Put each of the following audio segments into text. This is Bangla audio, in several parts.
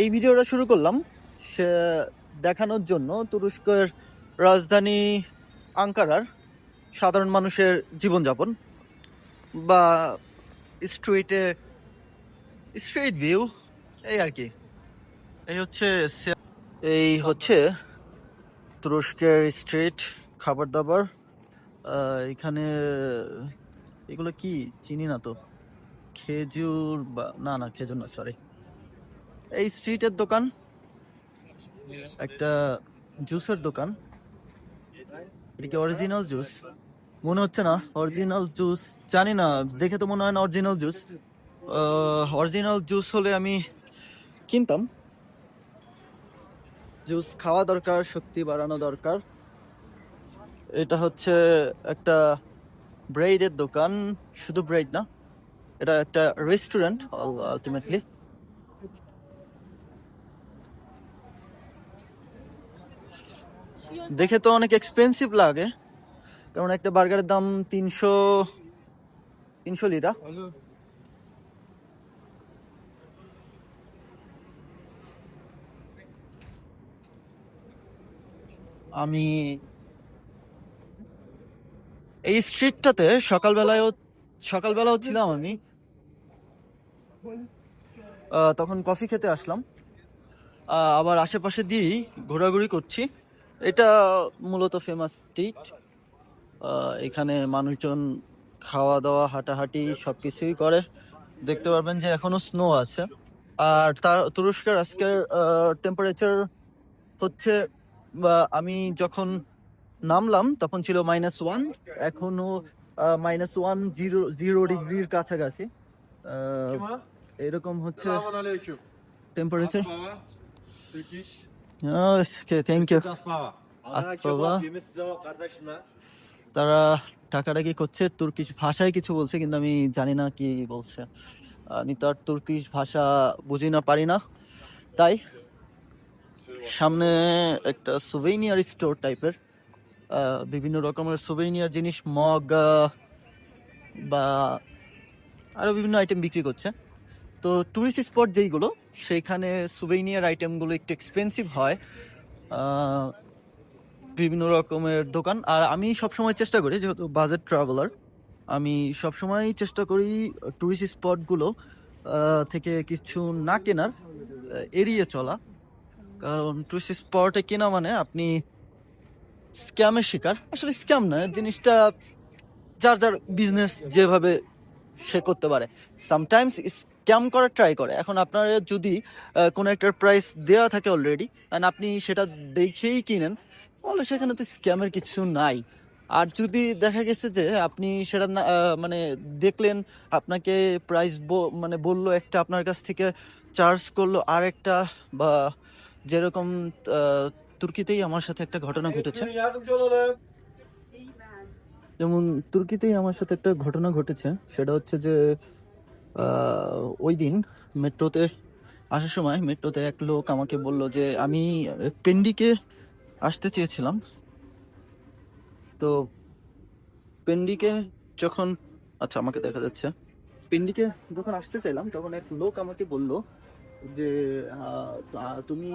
এই ভিডিওটা শুরু করলাম, সে দেখানোর জন্য তুরস্কের রাজধানী আঙ্কারার সাধারণ মানুষের জীবনযাপন বা স্ট্রিটে, স্ট্রিট ভিউ, এই আর কি। এই হচ্ছে এই হচ্ছে তুরস্কের স্ট্রিট খাবার দাবার এখানে এগুলো কি? চিনি না তো। খেজুর বা না না, খেজুর না সরি এই স্ট্রিটের দোকান। একটা জুসের দোকান। এটা কি অরিজিনাল জুস মনে হচ্ছে না অরিজিনাল জুস জানি না, দেখে তো মনে হয় না অরিজিনাল জুস অরিজিনাল জুস হলে আমি কিনতাম। জুস খাওয়া দরকার, শক্তি বাড়ানো দরকার। এটা হচ্ছে একটা ব্রেডের দোকান। শুধু ব্রেড না, এটা একটা রেস্টুরেন্ট আলটিমেটলি দেখে তো অনেক এক্সপেন্সিভ লাগে। কারণ একটা বার্গারের দাম তিনশো তিনশো লিরা আমি এই স্ট্রিটটাতে সকালবেলায়ও, সকালবেলাও ছিলাম আমি। তখন কফি খেতে আসলাম। আবার আশেপাশে দিয়েই ঘোরাঘুরি করছি। এটা মূলত ফেমাস স্ট্রিট এখানে মানুষজন খাওয়া দাওয়া, হাঁটাহাঁটি সব কিছুই করে। দেখতে পারবেন যে এখনও স্নো আছে। আর তার তুরস্কের আজকের টেম্পারেচার হচ্ছে আমি যখন নামলাম, তখন ছিল মাইনাস ওয়ান এখনও মাইনাস ওয়ান জিরো জিরো ডিগ্রির কাছাকাছি। এরকম হচ্ছে temperature Türkiş. Thank you kardeşime. তারা টাকাটাকি করছে তুর্কিশ ভাষায় কিছু বলছে কিন্তু আমি জানি না কি বলছে আমি তো আর তুর্কিশ ভাষা বুঝি না পারি না তাই সামনে একটা সুভেনিয়ার স্টোর টাইপের বিভিন্ন রকমের সুভেনিয়ার জিনিস মগ বা আরও বিভিন্ন আইটেম বিক্রি করছে তো টুরিস্ট স্পট যেইগুলো, সেইখানে সুভেনিয়ার আইটেমগুলো একটু এক্সপেন্সিভ হয়। বিভিন্ন রকমের দোকান। আর আমি সবসময় চেষ্টা করি, যেহেতু বাজেট ট্রাভেলার আমি সবসময় চেষ্টা করি টুরিস্ট স্পটগুলো থেকে কিছু না কেনার এড়িয়ে চলা। কারণ টুরিস্ট স্পটে কেনা মানে আপনি স্ক্যামের শিকার। আসলে স্ক্যাম না, জিনিসটা যার যার বিজনেস যেভাবে সে করতে পারে। সামটাইমস স্ক্যাম করার ট্রাই করে এখন আপনার যদি কোনো একটা প্রাইস দেওয়া থাকে অলরেডি অ্যান্ড আপনি সেটা দেখেই কিনেন, তাহলে সেখানে তো স্ক্যামের কিছু নাই আর যদি দেখা গেছে যে আপনি সেটা মানে দেখলেন, আপনাকে প্রাইস মানে বলল একটা আপনার কাছ থেকে চার্জ করল আর একটা বা যেরকম তুর্কিতেই আমার সাথে একটা ঘটনা ঘটেছে. যেমন তুর্কিতেই আমার সাথে একটা ঘটনা ঘটেছে, সেটা হচ্ছে যে ওই দিন মেট্রোতে আসার সময় মেট্রোতে এক লোক আমাকে বলল যে, আমি পেন্ডিকে আসতে চেয়েছিলাম। তো পেন্ডিকে যখন আচ্ছা আমাকে দেখা যাচ্ছে। পেন্ডিকে যখন আসতে চাইলাম, তখন এক লোক আমাকে বলল যে তুমি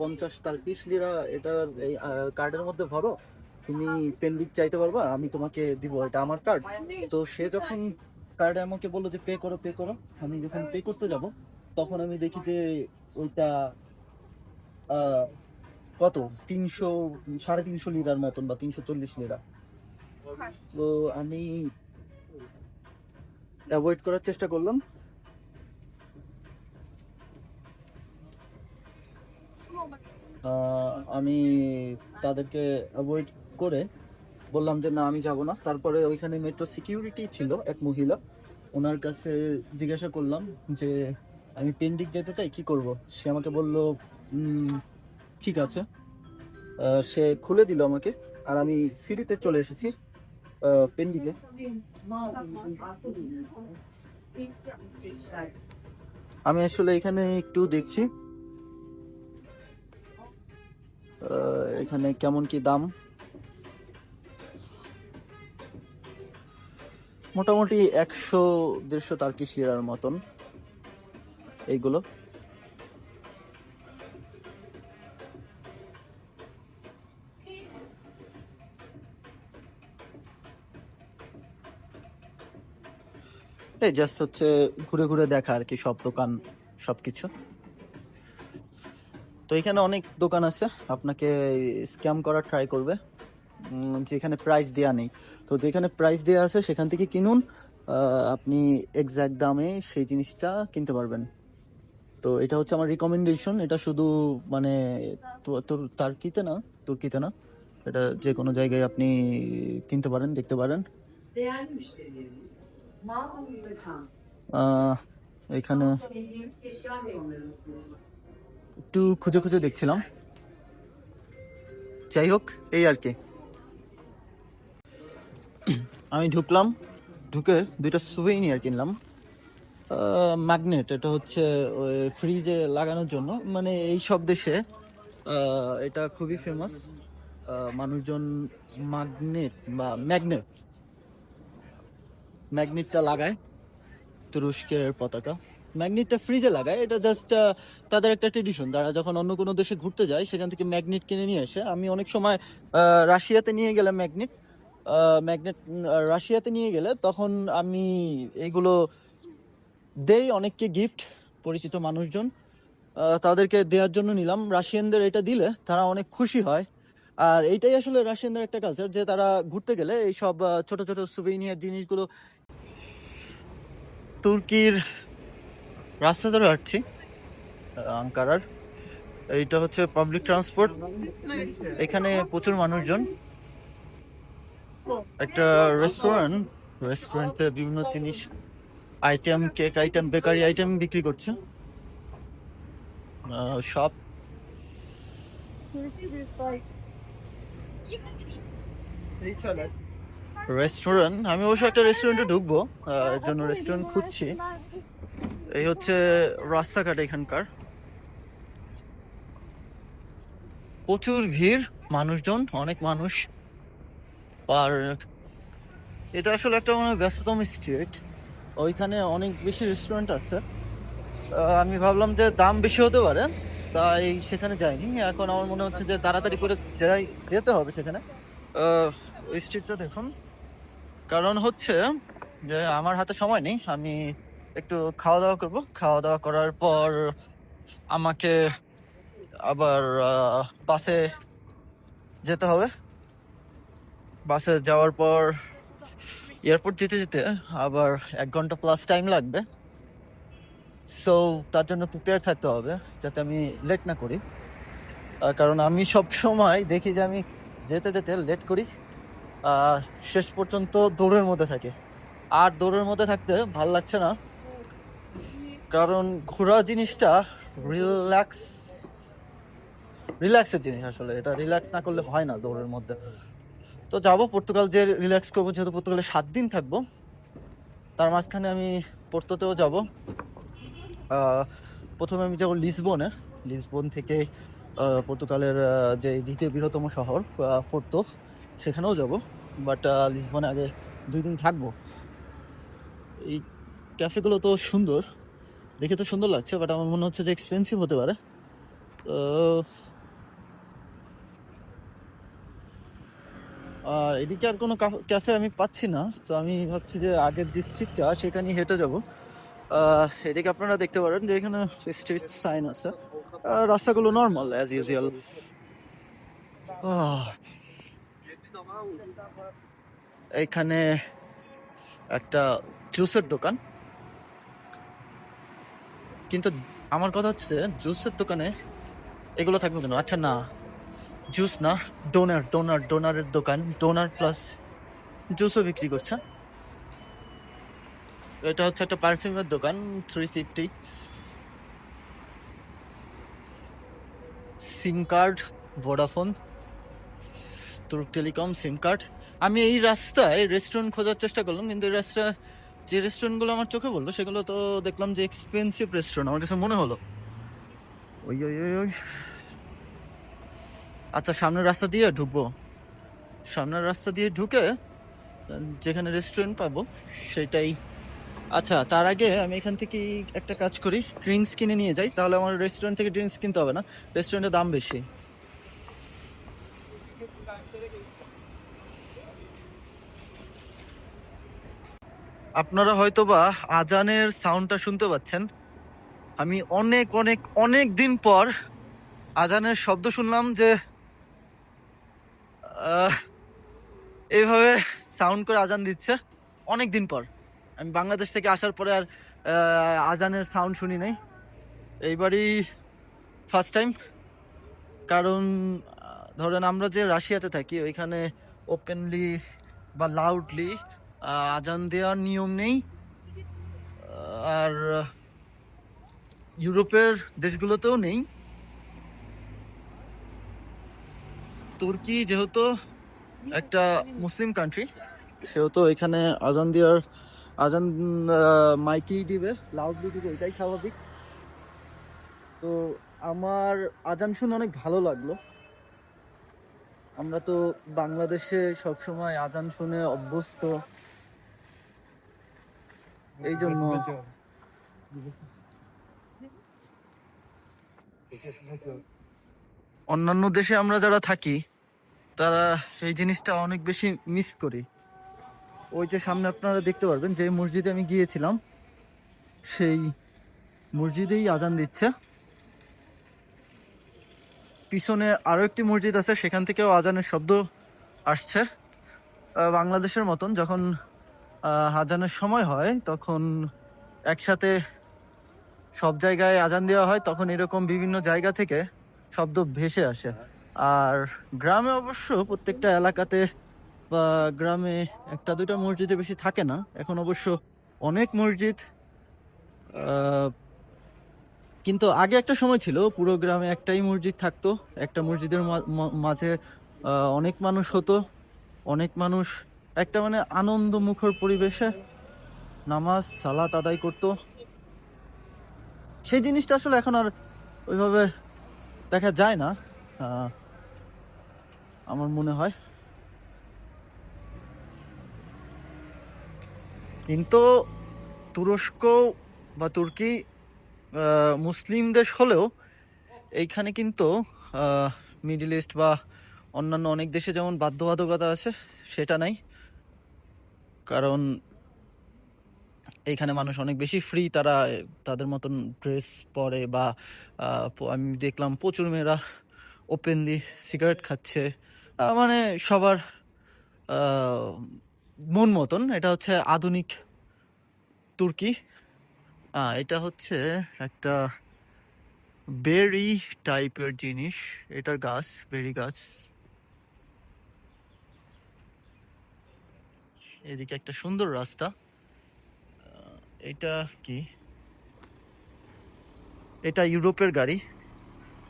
পঞ্চাশ তার্কিশ লিরা এটার এই কার্ডের মধ্যে ভরো। তুমি পেন্ডিক চাইতে পারবা, আমি তোমাকে দিব, এটা আমার কার্ড তো সে যখন কার্ডে আমাকে বলল যে পে করো পে করো। আমি যখন পে করতে যাব, তখন আমি দেখি যে, ওইটা কত? তিনশো, সাড়ে তিনশো লিরার মতন বা তিনশো চল্লিশ লিরা। তো আমি অ্যাভয়েড করার চেষ্টা করলাম। আমি তাদেরকে অ্যাভয়েড করে বললাম যে, না, আমি যাব না। তারপরে ওইখানে মেট্রো সিকিউরিটি ছিল এক মহিলা। ওনার কাছে জিজ্ঞাসা করলাম যে, আমি পেন্ডিক যেতে চাই, কি করব? সে আমাকে বলল ঠিক আছে। সে খুলে দিল আমাকে, আর আমি ফ্রিতে চলে এসেছি পেন্ডিকে আমি আসলে এখানে একটু দেখছি এখানে কেমন কি দাম। মোটামুটি একশো, দেড়শো তার কি শিরার মতন এইগুলো। এই জাস্ট হচ্ছে ঘুরে ঘুরে দেখা আর কি, সব দোকান সব কিছু তো এখানে অনেক দোকান আছে, আপনাকে স্ক্যাম করার ট্রাই করবে। যেখানে প্রাইস দেওয়া নেই। তো যেখানে প্রাইস দেওয়া আছে, সেখান থেকে কিনুন। আপনি এক্স্যাক্ট দামে সেই জিনিসটা কিনতে পারবেন। তো এটা হচ্ছে আমার রিকমেন্ডেশন এটা শুধু মানে তোর তার্কিতে না? তুর্কিতে না? এটা যে কোনো জায়গায় আপনি কিনতে পারেন, দেখতে পারেন। এখানে. একটু খুঁজে খুঁজে দেখছিলাম। যাই হোক, এই আর কি। আমি ঢুকলাম, ঢুকে দুইটা সুভেনিয়ার কিনলাম। ম্যাগনেট এটা হচ্ছে ওই ফ্রিজে লাগানোর জন্য। মানে এই সব দেশে এটা খুবই ফেমাস মানুষজন ম্যাগনেট বা ম্যাগনেট ম্যাগনেটটা লাগায় তুরস্কের পতাকা। ম্যাগনেটটা ফ্রিজে লাগায়, এটা জাস্ট তাদের একটা ট্রেডিশন তারা যখন অন্য কোনো দেশে ঘুরতে যায়, সেখান থেকে ম্যাগনেট কিনে নিয়ে আসে। আমি অনেক সময় রাশিয়াতে নিয়ে গেলাম ম্যাগনেট ম্যাগনেট রাশিয়াতে নিয়ে গেলে তখন আমি এইগুলো দেই অনেককে গিফট পরিচিত মানুষজন। তাদেরকে দেওয়ার জন্য নিলাম। রাশিয়ানদের এটা দিলে তারা অনেক খুশি হয়। আর এইটাই আসলে রাশিয়ানদের একটা কালচার যে তারা ঘুরতে গেলে এই সব ছোট ছোট সুভেনিয়ার জিনিসগুলো তুর্কির রাস্তা ধরে হাঁটছি, আঙ্কারার। এইটা হচ্ছে পাবলিক ট্রান্সপোর্ট এখানে প্রচুর মানুষজন। একটা রেস্টুরেন্ট রেস্টুরেন্টে বিভিন্ন জিনিস item cake item bakery item বিক্রি করছে। সব রেস্টুরেন্ট আমি অবশ্য একটা রেস্টুরেন্টে ঢুকবো এর জন্য রেস্টুরেন্ট খুঁজছি। এই হচ্ছে রাস্তাঘাট এখানকার। প্রচুর ভিড়, মানুষজন, অনেক মানুষ। আর এটা আসলে একটা মানে ব্যস্ততম স্ট্রিট ওইখানে অনেক বেশি রেস্টুরেন্ট আছে। আমি ভাবলাম যে দাম বেশি হতে পারে, তাই সেখানে যাইনি। এখন আমার মনে হচ্ছে যে তাড়াতাড়ি করে যাই, যেতে হবে সেখানে। ওই স্ট্রিটটা দেখুন। কারণ হচ্ছে যে আমার হাতে সময় নেই, আমি একটু খাওয়া দাওয়া করব। খাওয়া দাওয়া করার পর আমাকে আবার বাসে যেতে হবে। বাসে যাওয়ার পর এয়ারপোর্ট যেতে যেতে আবার এক ঘণ্টা প্লাস টাইম লাগবে। সো তার জন্য প্রিপেয়ার থাকতে হবে যাতে আমি লেট না করি। কারণ আমি সব সময় দেখি যে আমি যেতে যেতে লেট করি। শেষ পর্যন্ত দৌড়ের মধ্যে থাকে। আর দৌড়ের মধ্যে থাকতে ভালো লাগছে না। কারণ ঘোরা জিনিসটা রিল্যাক্স রিল্যাক্সের জিনিস আসলে। এটা রিল্যাক্স না করলে হয় না দৌড়ের মধ্যে। তো যাব পর্তুগাল, যে রিল্যাক্স করব, যেহেতু পর্তুগালে সাত দিন থাকব। তার মাঝখানে আমি পোর্তোতেও যাব। প্রথমে আমি যাব লিসবনে। লিসবন থেকে পর্তুগালের যে দ্বিতীয় বৃহত্তম শহর পোর্তো, সেখানেও যাব। বাট লিসবনে আগে দুই দিন থাকব। এই ক্যাফেগুলো তো সুন্দর। দেখে তো সুন্দর লাগছে, বাট আমার মনে হচ্ছে যে এক্সপেন্সিভ হতে পারে তো আর এদিকে আর কোনো ক্যাফে আমি পাচ্ছি না। তো আমি ভাবছি যে আগের যে স্ট্রিটটা সেখানে হেঁটে যাব। এদিকে আপনারা দেখতে পারেন যে এখানে স্ট্রিট সাইন আছে। রাস্তাগুলো নর্মাল অ্যাজ ইউজুয়াল এখানে একটা জুসের দোকান। কিন্তু আমার কথা হচ্ছে জুসের দোকানে এগুলো থাকবে কেন? আচ্ছা না। জুস না? ডোনার ডোনার, ডোনারের দোকান, ডোনার প্লাস জুসও বিক্রি করছে। এটা হচ্ছে একটা পারফিউমের দোকান three fifty SIM card Vodafone Turk telecom SIM card আমি এই রাস্তায় রেস্টুরেন্ট খোঁজার চেষ্টা করলাম, কিন্তু এই রাস্তা যে রেস্টুরেন্টগুলো আমার চোখে বলল সেগুলো তো দেখলাম যে এক্সপেন্সিভ রেস্টুরেন্ট আমার কাছে মনে হলো। ওই ওই ওই ওই। আচ্ছা সামনের রাস্তা দিয়ে ঢুকবো। সামনের রাস্তা দিয়ে ঢুকে, যেখানে রেস্টুরেন্ট পাবো, সেটাই। আচ্ছা তার আগে আমি এখান থেকে একটা কাজ করি। ড্রিঙ্কস কিনে নিয়ে যাই। তাহলে আমার রেস্টুরেন্ট থেকে ড্রিঙ্কস কিনতে হবে না। রেস্টুরেন্টের দাম বেশি। আপনারা হয়তোবা আজানের সাউন্ডটা শুনতে পাচ্ছেন। আমি অনেক অনেক অনেক দিন পর আজানের শব্দ শুনলাম যে এইভাবে সাউন্ড করে আজান দিচ্ছে। অনেক দিন পর। আমি বাংলাদেশ থেকে আসার পরে আর আজানের সাউন্ড শুনি নাই। এইবারই ফার্স্ট টাইম কারণ ধরেন আমরা যে রাশিয়াতে থাকি, ওইখানে ওপেনলি বা লাউডলি আজান দেওয়ার নিয়ম নেই। আর ইউরোপের দেশগুলোতেও নেই। তুর্কি যেহেতু একটা মুসলিম কান্ট্রি সেহেতু এখানে আজান দেওয়ার আজান মাইকেই দিবে লাউডলি দিবে, এটাই স্বাভাবিক। তো আমার আজান শুনে অনেক ভালো লাগল। আমরা তো বাংলাদেশে সবসময় আজান শুনে অভ্যস্ত। এই জন্য অন্যান্য দেশে আমরা যারা থাকি তারা এই জিনিসটা অনেক বেশি মিস করি। ওই যে সামনে আপনারা দেখতে পারবেন, যে মসজিদে আমি গিয়েছিলাম, সেই মসজিদেই আজান দিচ্ছে। পিছনে আরও একটি মসজিদ আছে, সেখান থেকেও আজানের শব্দ আসছে। বাংলাদেশের মতন যখন আজানের সময় হয়, তখন একসাথে সব জায়গায় আজান দেওয়া হয়, তখন এরকম বিভিন্ন জায়গা থেকে শব্দ ভেসে আসে। আর গ্রামে অবশ্য প্রত্যেকটা এলাকাতে, বা গ্রামে একটা দুটো মসজিদে বেশি থাকে না। এখন অবশ্য অনেক মসজিদ কিন্তু আগে একটা সময় ছিল, পুরো গ্রামে একটাই মসজিদ থাকতো। একটা মসজিদের মাঝে অনেক মানুষ হতো, অনেক মানুষ একটা মানে আনন্দ মুখর পরিবেশে নামাজ, সালাত আদায় করতো। সেই জিনিসটা আসলে এখন আর ওইভাবে দেখা যায় না। আমার মনে হয়। কিন্তু তুরস্ক বা তুর্কি মুসলিম দেশ হলেও এইখানে কিন্তু মিডল ইস্ট বা অন্যান্য অনেক দেশে যেমন বাধ্যবাধকতা আছে, সেটা নাই। কারণ এইখানে মানুষ অনেক বেশি ফ্রি তারা তাদের মতন ড্রেস পরে বা আমি দেখলাম প্রচুর মেয়েরা ওপেনলি সিগারেট খাচ্ছে। মানে সবার মন মতন। এটা হচ্ছে আধুনিক তুর্কি। এটা হচ্ছে একটা বেরি টাইপের জিনিস। এটার গাছ, বেরি গাছ। এদিকে একটা সুন্দর রাস্তা। এটা কি? এটা ইউরোপের গাড়ি।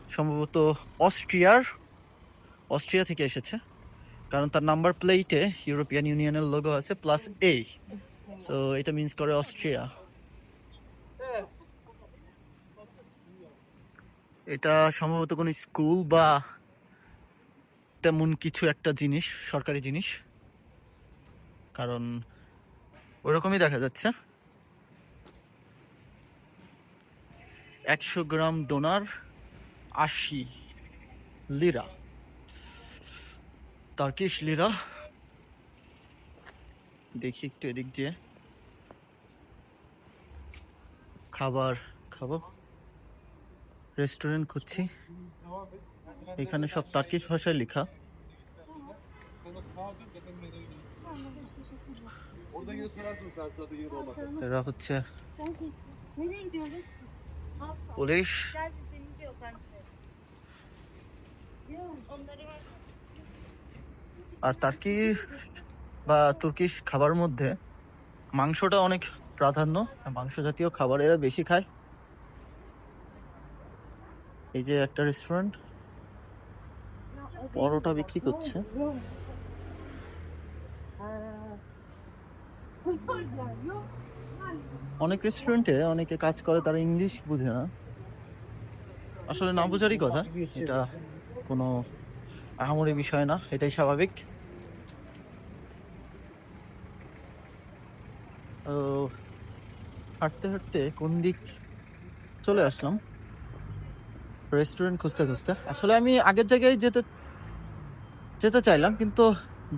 সম্ভবত অস্ট্রিয়ার অস্ট্রিয়া থেকে এসেছে। কারণ তার নাম্বার প্লেটে ইউরোপিয়ান ইউনিয়নের লোগো আছে প্লাস এ সো এটা মিন্স করে অস্ট্রিয়া। এটা সম্ভবত কোনো স্কুল বা তেমন কিছু একটা জিনিস, সরকারি জিনিস। কারণ ওরকমই দেখা যাচ্ছে। একশো গ্রাম ডোনার আশি লিরা। তার্কিশ লিরা। দেখি একটু এদিক দিয়ে। খাবার খাব। রেস্টুরেন্ট খুঁজছি। এখানে সব তার্কিশ ভাষায় লেখা। হচ্ছে পুলিশ। আর টার্কি বা তুর্কিশ খাবার মধ্যে মাংসটা অনেক প্রাধান্য। মাংস জাতীয় খাবার এরা বেশি খায়। এই যে একটা রেস্টুরেন্ট পরোটা বিক্রি করছে। অনেক রেস্টুরেন্টে অনেকে কাজ করে, তারা ইংলিশ বুঝে না। আসলে না বোঝারই কথা। এটা কোনো আহামরি বিষয় না, এটাই স্বাভাবিক। হাঁটতে হাঁটতে কোন দিক চলে আসলাম? রেস্টুরেন্ট খুঁজতে খুঁজতে। আসলে আমি আগের জায়গায় যেতে যেতে চাইলাম, কিন্তু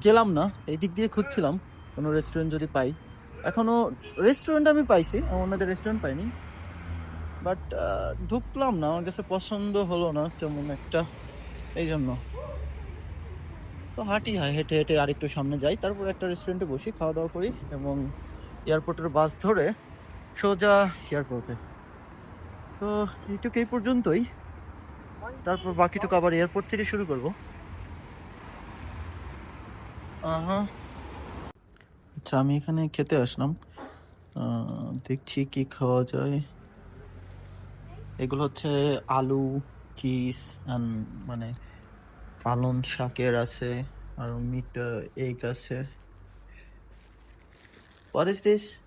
গেলাম না। এই দিক দিয়ে খুঁজছিলাম, কোনো রেস্টুরেন্ট যদি পাই। এখনও রেস্টুরেন্ট আমি পাইছি, এমন না রেস্টুরেন্ট পাইনি। বাট ঢুকলাম না, আমার কাছে পছন্দ হলো না কেমন একটা, এই জন্য। তো হাঁটি হয় হেঁটে হেঁটে আরেকটু সামনে যাই, তারপর একটা রেস্টুরেন্টে বসি, খাওয়া দাওয়া করি, এবং এয়ারপোর্টের বাস ধরে সোজা এয়ারপোর্টে। তো এইটুকু এই পর্যন্তই। তারপর বাকিটুকু আবার এয়ারপোর্ট থেকে শুরু করব। আচ্ছা আমি এখানে খেতে আসলাম। দেখছি কি খাওয়া যায়। এগুলো হচ্ছে আলু চিজ মানে পালন শাকের আছে, আর মিট, এগ আছে। What is this?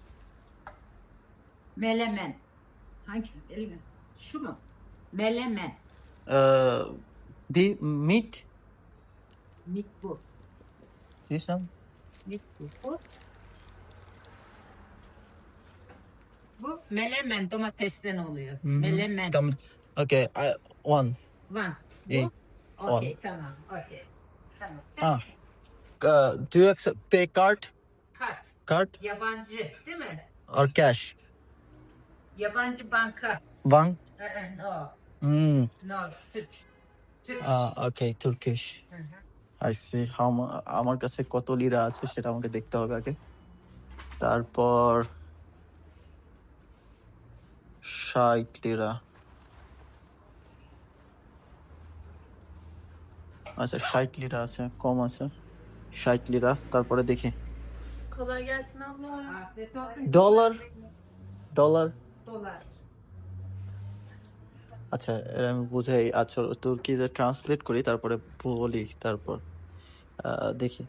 Melemen. Hangisi? Elemen. Şu mu? Melemen. Ee, uh, the meat. Meat bu. This one? Meat bu. Bu. Bu melemen domatesten oluyor. Mm -hmm. Melemen. Tam, okay, I, one. One. Bu. Okay, one. tamam. Okay. Tamam. Ah. Uh, do you accept pay card? Kart. Card Yabancı değil mi? আর ক্যাশ Yabancı banka. ওয়াং Ee, no. Hmm No. Türk. Türk. Okay Turkish Hı hı. I see আমার কাছে কত লিরা আছে সেটা আমাকে দেখতে হবে আগে তারপর ষাট লিরা আচ্ছা ষাট লিরা আছে কম আছে ষাট লিরা তারপরে দেখি Kolay gelsin abla. Afiyet olsun. Dolar. Dolar. Dolar. আচ্ছা এর আমি বুঝাই আচ্ছা তুর্কিতে ট্রান্সলেট করি তারপরে বলি তারপর দেখি